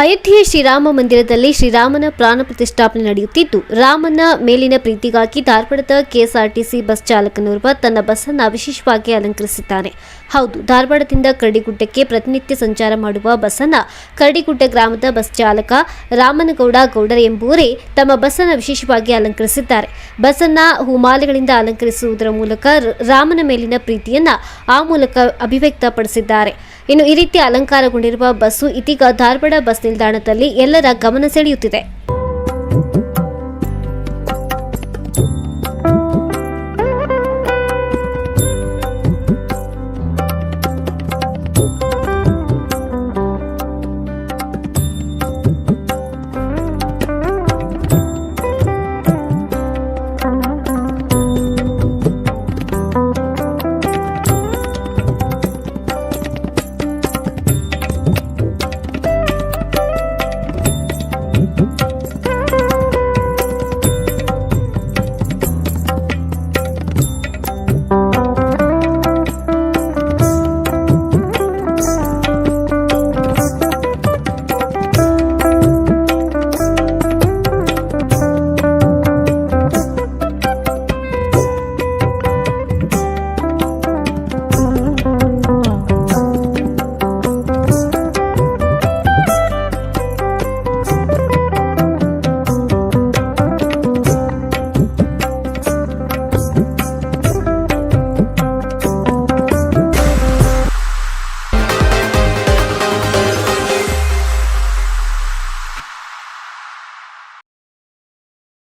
ಅಯೋಧ್ಯೆಯ ಶ್ರೀರಾಮ ಮಂದಿರದಲ್ಲಿ ಶ್ರೀರಾಮನ ಪ್ರಾಣ ಪ್ರತಿಷ್ಠಾಪನೆ ನಡೆಯುತ್ತಿದ್ದು, ರಾಮನ ಮೇಲಿನ ಪ್ರೀತಿಗಾಗಿ ಧಾರವಾಡದ ಕೆಎಸ್ಆರ್ಟಿಸಿ ಬಸ್ ಚಾಲಕನೋರ್ವ ತನ್ನ ಬಸ್ಸನ್ನು ವಿಶೇಷವಾಗಿ ಅಲಂಕರಿಸಿದ್ದಾನೆ ಹೌದು, ಧಾರವಾಡದಿಂದ ಕರಡಿಗುಡ್ಡಕ್ಕೆ ಪ್ರತಿನಿತ್ಯ ಸಂಚಾರ ಮಾಡುವ ಬಸ್ಸನ್ನು ಕರಡಿಗುಡ್ಡ ಗ್ರಾಮದ ಬಸ್ ಚಾಲಕ ರಾಮನಗೌಡ ಗೌಡರ ಎಂಬುವರೇ ತಮ್ಮ ಬಸ್ಸನ್ನು ವಿಶೇಷವಾಗಿ ಅಲಂಕರಿಸಿದ್ದಾರೆ. ಬಸ್ಸನ್ನ ಹೂಮಾಲೆಗಳಿಂದ ಅಲಂಕರಿಸುವುದರ ಮೂಲಕ ರಾಮನ ಮೇಲಿನ ಪ್ರೀತಿಯನ್ನ ಆ ಮೂಲಕ ಅಭಿವ್ಯಕ್ತಪಡಿಸಿದ್ದಾರೆ. ಇನ್ನು ಈ ರೀತಿ ಅಲಂಕಾರಗೊಂಡಿರುವ ಬಸ್ಸು ಇದೀಗ ಧಾರವಾಡ ಬಸ್ ನಿಲ್ದಾಣದಲ್ಲಿ ಎಲ್ಲರ ಗಮನ ಸೆಳೆಯುತ್ತಿದೆ.